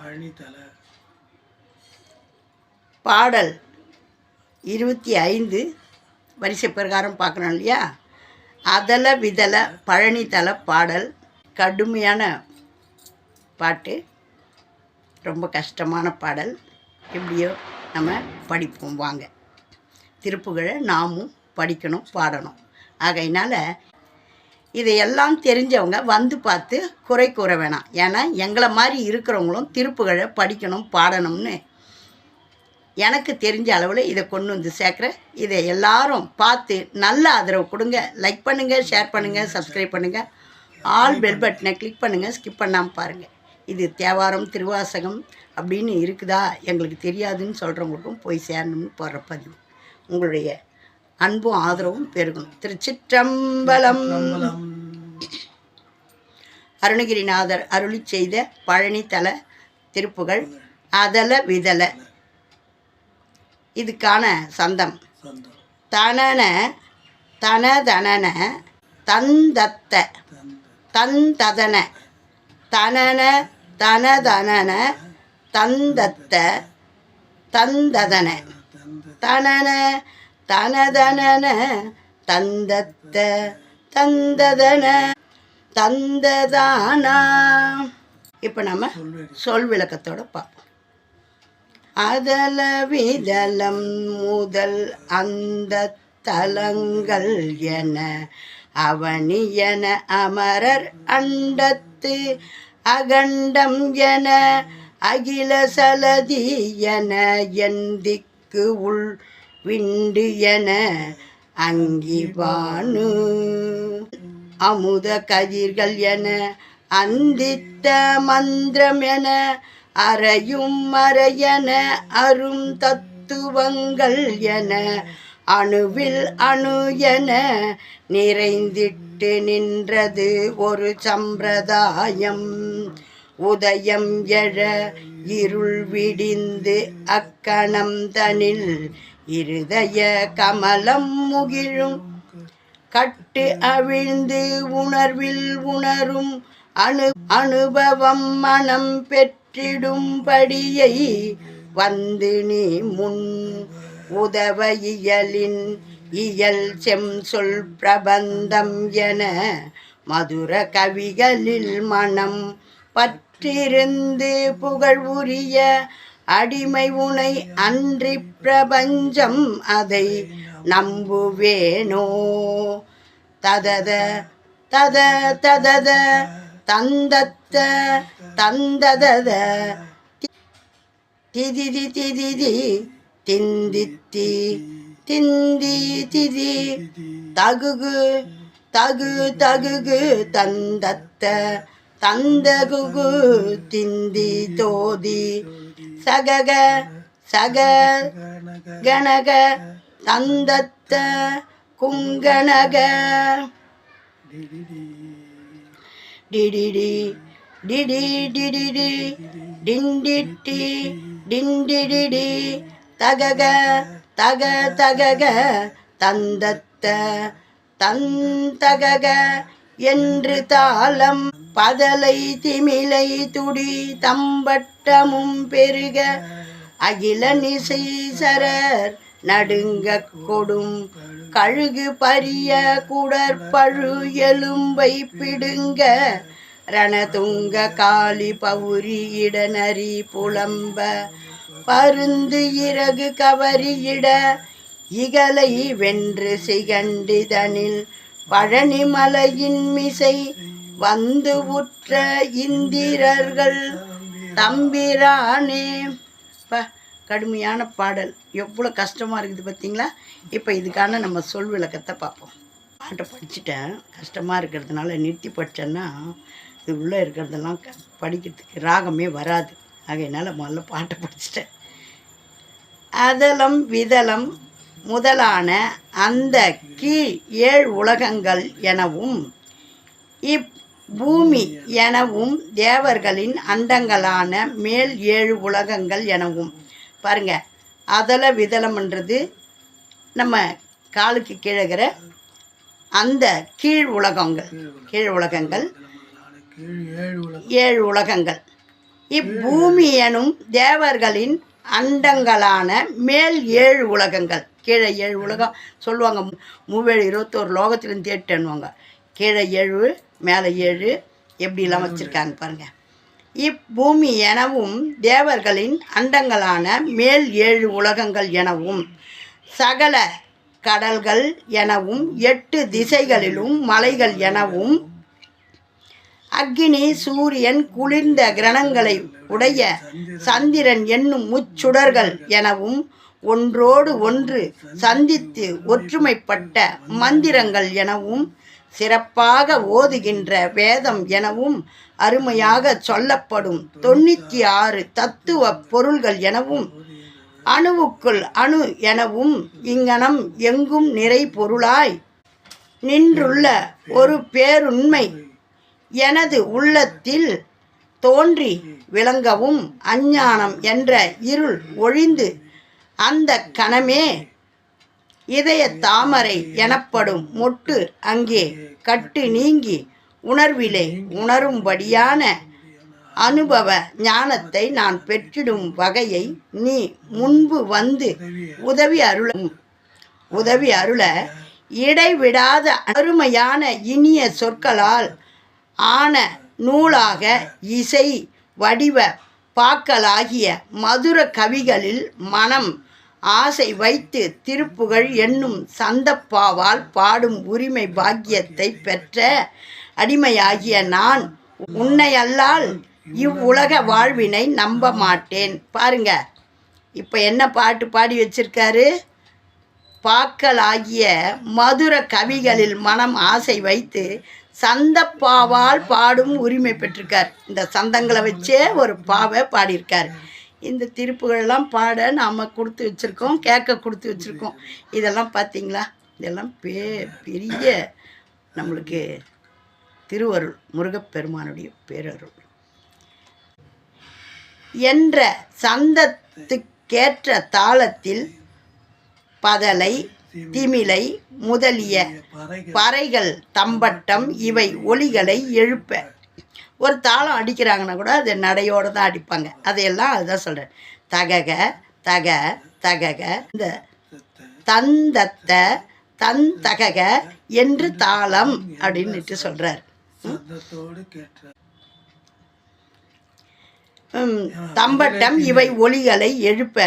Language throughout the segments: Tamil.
பழனித்தல. பாடல் இருபத்தி ஐந்து வரிசை பிரகாரம் பார்க்கணும் இல்லையா? அதல விதல பழனித்தல பாடல். கடுமையான பாட்டு. ரொம்ப கஷ்டமான பாடல். எப்படியோ நம்ம படிப்போம் வாங்க. திருப்புகழை நாமும் படிக்கணும் பாடணும். ஆகையினால இதையெல்லாம் தெரிஞ்சவங்க வந்து பார்த்து குறை கூற வேணாம். ஏன்னா எங்களை மாதிரி இருக்கிறவங்களும் திருப்புகழை படிக்கணும் பாடணும்னு எனக்கு தெரிஞ்ச அளவில் இதை கொண்டு வந்து சேர்க்குறேன். இதை எல்லாரும் பார்த்து நல்ல ஆதரவு கொடுங்க. லைக் பண்ணுங்கள் ஷேர் பண்ணுங்கள் சப்ஸ்கிரைப் பண்ணுங்கள் ஆல் பெல் பட்டனை கிளிக் பண்ணுங்கள் ஸ்கிப் பண்ணாமல் பாருங்கள் இது தேவாரம் திருவாசகம் அப்படின்னு இருக்குதா? எங்களுக்கு தெரியாதுன்னு சொல்கிறவங்களுக்கும் போய் சேரணும்னு போடுற பதிவு. உங்களுடைய அன்பும் ஆதரவும் பெருகணும். திருச்சிற்றம்பலம். அருணகிரிநாதர் அருளி செய்த பழனித்தல திருப்புகள் அதல விதல. இதுக்கான சந்தம். தனன தனதனன தந்தத்த. தந்த தந்ததன. தனன தனதனன தந்தத்த. தந்ததன. தந்த தனன தனதனன தந்தத்த தந்ததன தந்ததானா? இப்போ நம்ம சொல் விளக்கத்தோட பார்ப்போம். அதல விதலம் முதல் அந்த தலங்கள் என அவனியன அமரர் அண்டத்து அகண்டம் என அகில சலதி என என் திக்கு உள் விண்டு என அங்கிவானு அமுத கதிர்கள் என அந்தித்த மந்திரம் என அறையும் மறையன அரும் தத்துவங்கள் என அணுவில் அணு என நிறைந்திட்டு நின்றது ஒரு சம்பிரதாயம். உதயம் எழ இருள் விடிந்து அக்கணம் தனில் இருதய கமலம் முகிழும். கட்டு அவிழ்ந்து உணர்வில் உணரும் அனு அனுபவம் மனம் பெற்றிடும்படியை வந்து நீ முன் உதவ இயலின் இயல் செம் சொல் பிரபந்தம் என மதுர கவிகளில் மனம் பற்றிருந்து புகழ் உரிய அடிமை உனை அன்றி பிரபஞ்சம் அதை நம்புவேனோ? ததத தத ததத தந்தத்த தந்ததத. திதிதி திதிதி திந்தித்தி திந்தி திதி. தகுகு தகு தகுகு தந்தத்த. தந்தகுகு திந்தி தோதி. சகக சக கணக தந்தத்த குங்கணக டிடிடி டிடி டிடிடி டிண்டிட்டி டிண்டிடிடி தகக தக தகக தந்தத்த தந்தகக என்று தாளம் பதலை திமிலை துடி தம்பட்டமும் பெருக அகில நிசைசரர் நடுங்கக் கொடும். கழுகு பரிய குடற்பழு எலும்பை பிடுங்க ரணதுங்க காளி பவுரி இடநரி புலம்ப. பருந்து இறகு கவரியிட இகலை வென்று சிகண்டிதனில் பழனிமலையின் மிசை வந்து உற்ற இந்திரர்கள். தம்பிரானே. ப கடுமையான பாடல். எவ்வளோ கஷ்டமாக இருக்குது பார்த்தீங்களா இப்போ இதுக்கான நம்ம சொல் விளக்கத்தை பார்ப்போம். பாட்டை படிச்சுட்டேன். கஷ்டமாக இருக்கிறதுனால நிறுத்தி படித்தேன்னா இது உள்ளே இருக்கிறதெல்லாம் க படிக்கிறதுக்கு ராகமே வராது. ஆகையினால் முதல்ல பாட்டை படிச்சிட்டேன். அதலம் விதலம் முதலான அந்த கீழ் ஏழ் உலகங்கள் எனவும் இப் பூமி எனவும் தேவர்களின் அண்டங்களான மேல் ஏழு உலகங்கள் எனவும். பாருங்க அதல விதலம்ன்றது நம்ம காலுக்கு கீழகிற அந்த கீழ் உலகங்கள் கீழ் உலகங்கள் ஏழு உலகங்கள். இப்பூமி எனும் தேவர்களின் அண்டங்களான மேல் ஏழு உலகங்கள் கீழே ஏழு உலகம் சொல்லுவாங்க. மூவேழு இருபத்தோரு லோகத்திலும் தேட்டுன்னுவாங்க கீழே ஏழு மேலே ஏழு எப்படிலாம் வச்சுருக்காங்க பாருங்க. இப்பூமி எனவும் தேவர்களின் அண்டங்களான மேல் ஏழு உலகங்கள் எனவும் சகல கடல்கள் எனவும் எட்டு திசைகளிலும் மலைகள் எனவும் அக்கினி சூரியன் குளிர்ந்த கிரணங்களை உடைய சந்திரன் என்னும் முச்சுடர்கள் எனவும் ஒன்றோடு ஒன்று சந்தித்து ஒற்றுமைப்பட்ட மந்திரங்கள் எனவும் சிறப்பாக ஓதுகின்ற வேதம் எனவும் அருமையாக சொல்லப்படும். தொண்ணூற்றி ஆறு தத்துவ பொருள்கள் எனவும் அணுவுக்குள் அணு எனவும் இங்கனம் எங்கும் நிறை பொருளாய் நின்றுள்ள ஒரு பேருண்மை எனது உள்ளத்தில் தோன்றி விளங்கவும் அஞ்ஞானம் என்ற இருள் ஒழிந்து அந்த கணமே இதய தாமரை எனப்படும் மொட்டு அங்கே கட்டு நீங்கி உணர்விலே உணரும்படியான அனுபவ ஞானத்தை நான் பெற்றிடும் வகையை நீ முன்பு வந்து உதவி அருள உதவி அருள இடைவிடாத அருமையான இனிய சொற்களால் ஆன நூலாக இசை வடிவ பாக்கலாகிய மதுர கவிகளில் மனம் ஆசை வைத்து திருப்புகழ் என்னும் சந்தப்பாவால் பாடும் உரிமை பாக்கியத்தை பெற்ற அடிமையாகிய நான் உன்னையல்லால் இவ்வுலக வாழ்வினை நம்ப மாட்டேன் பாருங்க இப்போ என்ன பாட்டு பாடி வச்சிருக்காரு? பாக்களாகிய மதுர கவிகளில் மனம் ஆசை வைத்து சந்தப்பாவால் பாடும் உரிமை பெற்றிருக்கார். இந்த சந்தங்களை வச்சே ஒரு பாவை பாடியிருக்கார். இந்த திருப்புகள்லாம் பாட நாம் கொடுத்து வச்சுருக்கோம் கேட்க கொடுத்து வச்சுருக்கோம். இதெல்லாம் பார்த்தீங்களா இதெல்லாம் பே பெரிய நம்மளுக்கு திருவருள் முருகப்பெருமானுடைய பேரருள். என்ற சந்தத்துக்கேற்ற தாளத்தில் பதலை திமிலை முதலிய பறைகள் தம்பட்டம் இவை ஒலிகளை எழுப்ப ஒரு தாளம் அடிக்கிறாங்கன்னா கூட அது நடையோடு தான் அடிப்பாங்க. அதையெல்லாம் அதுதான் சொல்கிறேன் தகக தக தகக இந்த தந்தத்த தன் தகக என்று தாளம் அப்படின்னுட்டு சொல்கிறார் தம்பட்டம் இவை ஒலிகளை எழுப்ப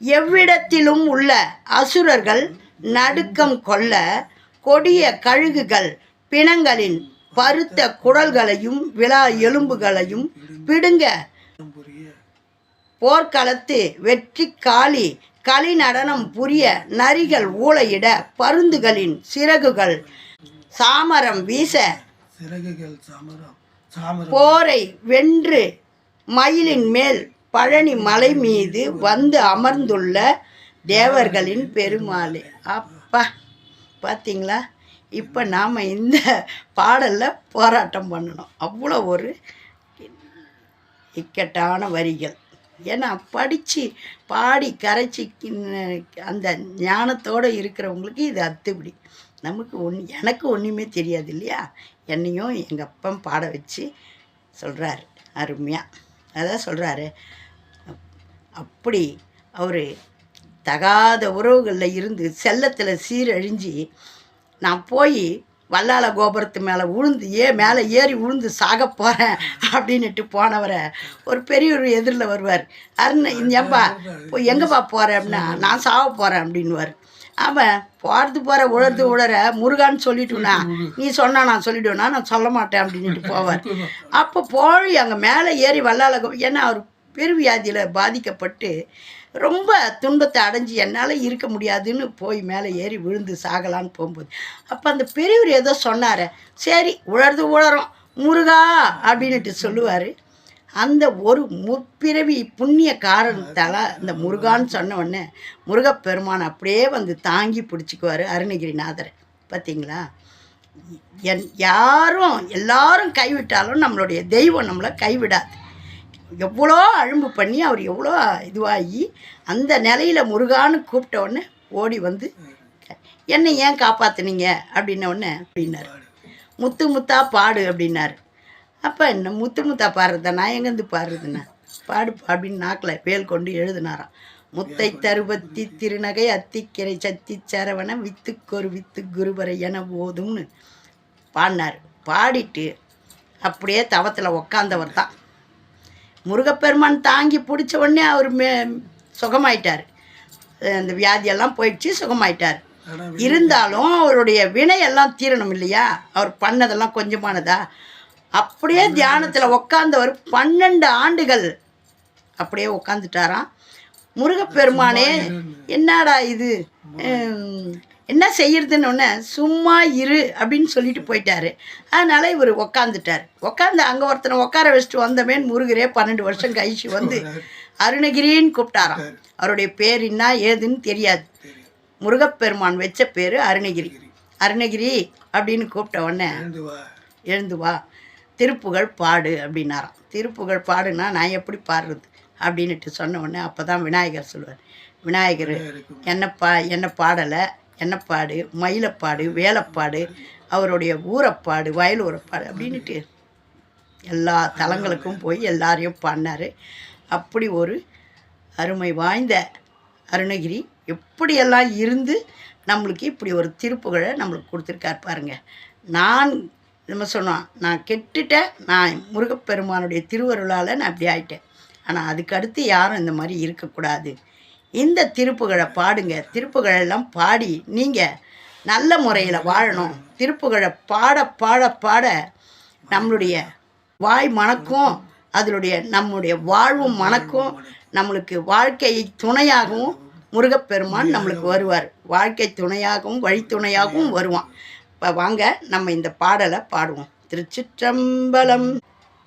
எவ்விடத்திலும் உள்ள அசுரர்கள் நடுக்கம் கொள்ள கொடிய கழுகுகள் பிணங்களின் பருத்த குடல்களையும் விழா எலும்புகளையும் பிடுங்க. போர்க்களத்து வெற்றி காளி களி நடனம் புரிய நரிகள் ஊளையிட பருந்துகளின் சிறகுகள். சாமரம் வீச சிறகுகள் சாமரம் போரை வென்று மயிலின் மேல் பழனி மலை மீது வந்து அமர்ந்துள்ள தேவர்களின் பெருமாளே. அப்பா பார்த்தீங்களா இப்போ நாம் இந்த பாடலில் போராட்டம் பண்ணணும். அவ்வளோ ஒரு இக்கட்டான வரிகள். ஏன்னா படித்து பாடி கரைச்சி அந்த ஞானத்தோடு இருக்கிறவங்களுக்கு இது அத்துப்படி. நமக்கு ஒன்று எனக்கு ஒன்றுமே தெரியாது இல்லையா? என்னையும் எங்கள் அப்பன் பாட வச்சு சொல்கிறாரு அருமையாக அதான் சொல்கிறாரு அப்படி அவர் தகாத உறவுகளில் இருந்து செல்லத்தில் சீரழிஞ்சு நான் போய் வல்லால கோபுரத்து மேலே விழுந்து ஏ மேலே ஏறி விழுந்து சாக போகிறேன் அப்படின்னுட்டு போனவரை ஒரு பெரியவர் எதிரில் வருவார். அருண் ஏன்பா இப்போ எங்கேப்பா போகிற அப்படின்னா நான் சாக போகிறேன் அப்படின்னுவார். அவன் போகிறது போகிற உழறது உழற முருகான்னு சொல்லிட்டுனா நீ சொன்னா நான் சொல்லிவிடுவேனா நான் சொல்ல மாட்டேன் அப்படின்னுட்டு போவார். அப்போ போய் அங்கே மேலே ஏறி வல்லால ஏன்னா அவர் பெருவியாதியில் பாதிக்கப்பட்டு ரொம்ப துன்பத்தை அடைஞ்சு என்னால் இருக்க முடியாதுன்னு போய் மேலே ஏறி விழுந்து சாகலான்னு போகும்போது அப்போ அந்த பெரியவர் ஏதோ சொன்னார் சரி உழறது உழறோம் முருகா அப்படின்ட்டு சொல்லுவார். அந்த ஒரு முற்பிறவி புண்ணிய காரணத்தால் இந்த முருகான்னு சொன்ன உடனே முருகப்பெருமான் அப்படியே வந்து தாங்கி பிடிச்சிக்குவார் அருணகிரிநாதர். பார்த்தீங்களா என் யாரும் எல்லாரும் கைவிட்டாலும் நம்மளுடைய தெய்வம் நம்மளை கைவிடாது. எவ்வளோ அழும்பு பண்ணி அவர் எவ்வளோ இதுவாகி அந்த நிலையில் முருகான்னு கூப்பிட்ட உடனே ஓடி வந்து என்னை ஏன் காப்பாற்றுனீங்க அப்படின்ன உடனே அப்படின்னாரு. முத்து முத்தா பாடு அப்படின்னாரு. அப்போ என்ன முத்து முத்தா பாடுறதா? நான் எங்கேருந்து பாடுறதுண்ணா பாடு அப்படின்னு நாக்கில் வேல் கொண்டு எழுதினாராம். முத்தை தருபத்தி திருநகை அத்திக்கிரை சத்தி சரவண வித்துக்கொரு வித்து குருபரை என போதும்னு பாடினார். பாடிட்டு அப்படியே தவத்தில் உக்காந்தவர் தான். முருகப்பெருமான் தாங்கி பிடிச்ச உடனே அவர் மே சுகமாயிட்டார். அந்த வியாதியெல்லாம் போயிடுச்சு சுகமாயிட்டார். இருந்தாலும் அவருடைய வினையெல்லாம் தீரணும் இல்லையா? அவர் பண்ணதெல்லாம் கொஞ்சமானதா? அப்படியே தியானத்தில் உக்காந்தவர் பன்னெண்டு ஆண்டுகள் அப்படியே உக்காந்துட்டாராம். முருகப்பெருமானே என்னடா இது? என்ன செய்யறதுன்னு ஒன்று சும்மா இரு அப்படின்னு சொல்லிட்டு போயிட்டாரு. அதனால இவர் உக்காந்துட்டார். உக்காந்து அங்கே ஒருத்தனை உட்கார வச்சுட்டு வந்தமேன் முருகரே பன்னெண்டு வருஷம் கழிச்சு வந்து அருணகிரின்னு கூப்பிட்டாராம். அவருடைய பேர் என்ன ஏதுன்னு தெரியாது. முருகப்பெருமான் வச்ச பேர் அருணகிரி. அருணகிரி அப்படின்னு கூப்பிட்ட உடனே எழுந்து வா. திருப்புகழ் பாடு அப்படின்னாராம். திருப்புகழ் பாடுனா நான் எப்படி பாடுறது? அப்படின்னுட்டு சொன்ன உடனே அப்போ தான் விநாயகர் சொல்லுவார் விநாயகர் என்ன பா என்ன பாடலை? என்னப்பாடு மயிலப்பாடு வேலைப்பாடு அவருடைய ஊரப்பாடு வயல் ஊரப்பாடு அப்படின்னுட்டு எல்லா தலங்களுக்கும் போய் எல்லாரையும் பண்ணார் அப்படி ஒரு அருமை வாய்ந்த அருணகிரி எப்படியெல்லாம் இருந்து நம்மளுக்கு இப்படி ஒரு திருப்புகழை நம்மளுக்கு கொடுத்துருக்கார் பாருங்க. நான் நம்ம சொன்னோம் நான் கெட்டுட்டேன் நான் முருகப்பெருமானுடைய திருவருளால் நான் அப்படி ஆயிட்டேன். ஆனால் அதுக்கடுத்து யாரும் இந்த மாதிரி இருக்கக்கூடாது. இந்த திருப்புகழை பாடுங்க. திருப்புகழெல்லாம் பாடி நீங்கள் நல்ல முறையில் வாழணும். திருப்புகழை பாட பாட பாட நம்மளுடைய வாய் மணக்கும். அதனுடைய நம்முடைய வாழ்வும் மணக்கும். நம்மளுக்கு வாழ்க்கை துணையாகவும் முருகப்பெருமான் நம்மளுக்கு வருவார். வாழ்க்கை துணையாகவும் வழித்துணையாகவும் வருவான். இப்போ வாங்க நம்ம இந்த பாடலை பாடுவோம். திருச்சிற்றம்பலம்.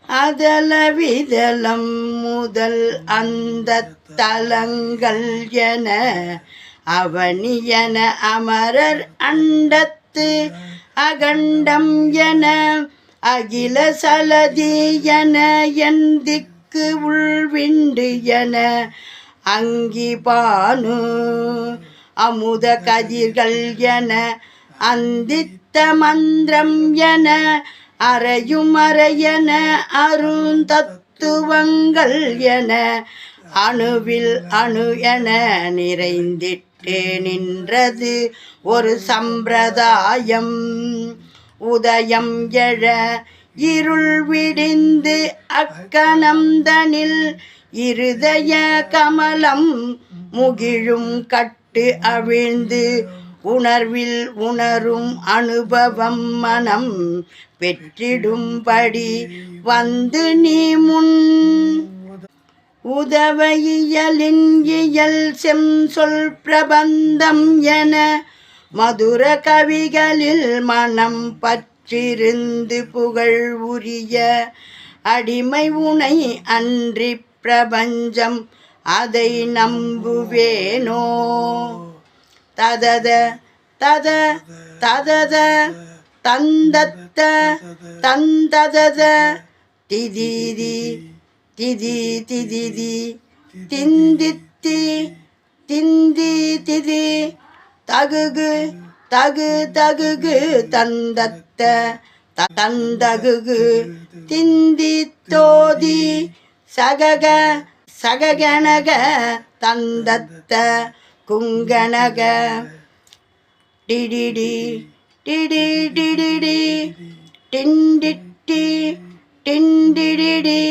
அதலவிதலம் முதல் அந்த தலங்கள் என அவனியன அமரர் அண்டத்து அகண்டம் என அகில சலதி என என் திக்கு உள்விண்டு என அங்கிபானு அமுத கதிர்கள் என அந்தித்த மந்திரம் என அறையும் அறையென அருந்தத்துவங்கள் என அணுவில் அணு என நிறைந்திட்டே நின்றது ஒரு சம்பிரதாயம். உதயம் எழ இருள் விடிந்து அக்கணந்தனில் இருதய கமலம் முகிழும் கட்டு அவிழ்ந்து உணர்வில் உணரும் அனுபவம் மனம் பெற்றிடும்படி வந்து நீ முன். உதவ இயலின் இயல் செம் சொல் பிரபந்தம் என மதுர கவிகளில் மனம் பற்றிருந்து புகழ் உரிய அடிமை உனை அன்றி பிரபஞ்சம் அதை நம்புவேனோ. ததத தத ததத. தந்தத்த தந்ததத. திதிதி திதி திதிதி. திந்தித்தி திந்தி திதி. தகுகு தகு தகுகு தந்தத்த. தந்தகுகு திந்தி தோதி. சகக சககணக தந்தத்த. குங்கணக டிடிடி டிடி டிடிடி டிண்டிட்டி டிண்டிடிடி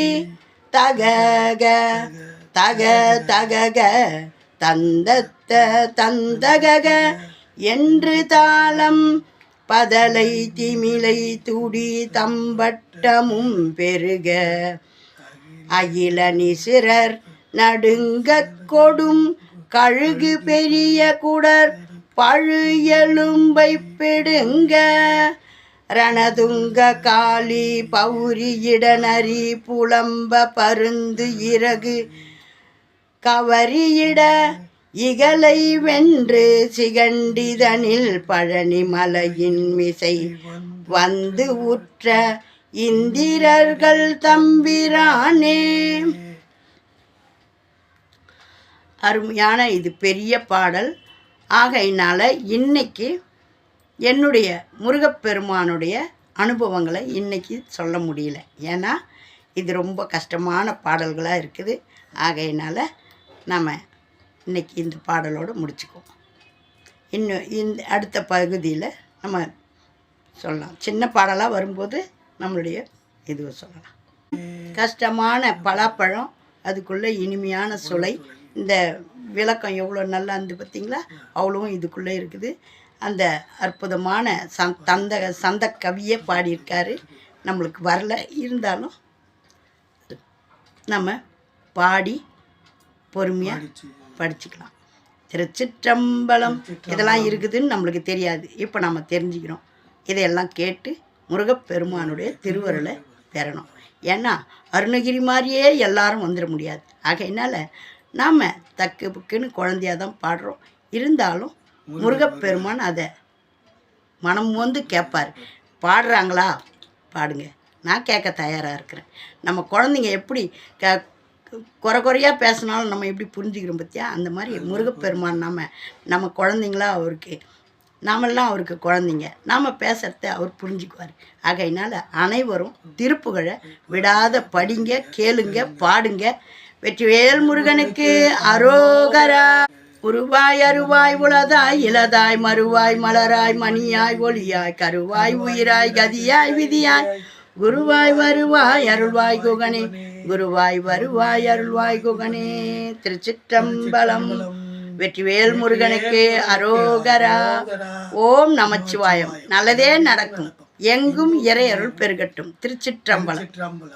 தகக தக தகக தந்தத்த தந்தகக என்று தாளம் பதலை திமிலை துடி தம்பட்டமும் பெருக. அகில நிசிரர் நடுங்கக் கொடும் கழுகு பெரிய குடர் பழு எலும்பை பிடுங்க ரணதுங்க காளி பௌரியிடனரி புலம்ப பருந்து இறகு. கவரியிட இகலை வென்று சிகண்டிதனில் பழனி மலையின் மிசை. வந்து உற்ற இந்திரர்கள் தம்பிரானே. அருமையான இது பெரிய பாடல். ஆகையினால் இன்னைக்கு என்னுடைய முருகப்பெருமானுடைய அனுபவங்களை இன்னைக்கு சொல்ல முடியல. ஏன்னா இது ரொம்ப கஷ்டமான பாடல்களாக இருக்குது. ஆகையினால் நம்ம இன்னைக்கு இந்த பாடலோடு முடிச்சுக்குவோம். இன்னும் இந்த அடுத்த பகுதியில் நம்ம சொல்லலாம். சின்ன பாடலாக வரும்போது நம்மளுடைய இதுவை சொல்லலாம். கஷ்டமான பலாப்பழம் அதுக்குள்ளே இனிமையான சுளை இந்த விளக்கம் எவ்வளோ நல்லா இருந்து பார்த்தீங்களா? அவ்வளவும் இதுக்குள்ளே இருக்குது. அந்த அற்புதமான சந் தந்த சந்த கவியை பாடியிருக்காரு. நம்மளுக்கு வரல. இருந்தாலும் நம்ம பாடி பொறுமையாக படிச்சு படிச்சுக்கலாம். திருச்சிற்றம்பலம் இதெல்லாம் இருக்குதுன்னு நம்மளுக்கு தெரியாது. இப்போ நம்ம தெரிஞ்சுக்கிறோம். இதையெல்லாம் கேட்டு முருகப்பெருமானுடைய திருவருளை பெறணும். ஏன்னா அருணகிரி மாதிரியே எல்லாரும் வந்துட முடியாது. ஆகையினால நாம் தக்கு புக்குன்னு குழந்தையாக தான் பாடுறோம். இருந்தாலும் முருகப்பெருமான் அதை மனம் வந்து கேட்பார். பாடுறாங்களா? பாடுங்க. நான் கேட்க தயாராக இருக்கிறேன். நம்ம குழந்தைங்க எப்படி க குறை குறையாக பேசினாலும் நம்ம எப்படி புரிஞ்சுக்கிறோம் பற்றியா அந்த மாதிரி முருகப்பெருமான் நம்ம நம்ம குழந்தைங்களா அவருக்கு நாமெல்லாம் அவருக்கு குழந்தைங்க. நாம் பேசுகிறத அவர் புரிஞ்சுக்குவார். ஆகையினால அனைவரும் திருப்புகழை விடாத படிங்க கேளுங்க பாடுங்க. வெற்றிவேல் முருகனுக்கு அரோகரா. உருவாய் அருவாய் உளதாய் இளதாய் மறுவாய் மலராய் மணியாய் ஒளியாய் கருவாய் உயிராய் கதியாய் விதியாய். குருவாய் வருவாய் அருள்வாய் குகனே. குருவாய் வருவாய் அருள்வாய் குகனே. திருச்சிற்றம்பலம். வெற்றிவேல் முருகனுக்கு அரோகரா. ஓம் நமச்சிவாயம். நல்லதே நடக்கும். எங்கும் இறை அருள் பெருகட்டும். திருச்சிற்றம்பலம்.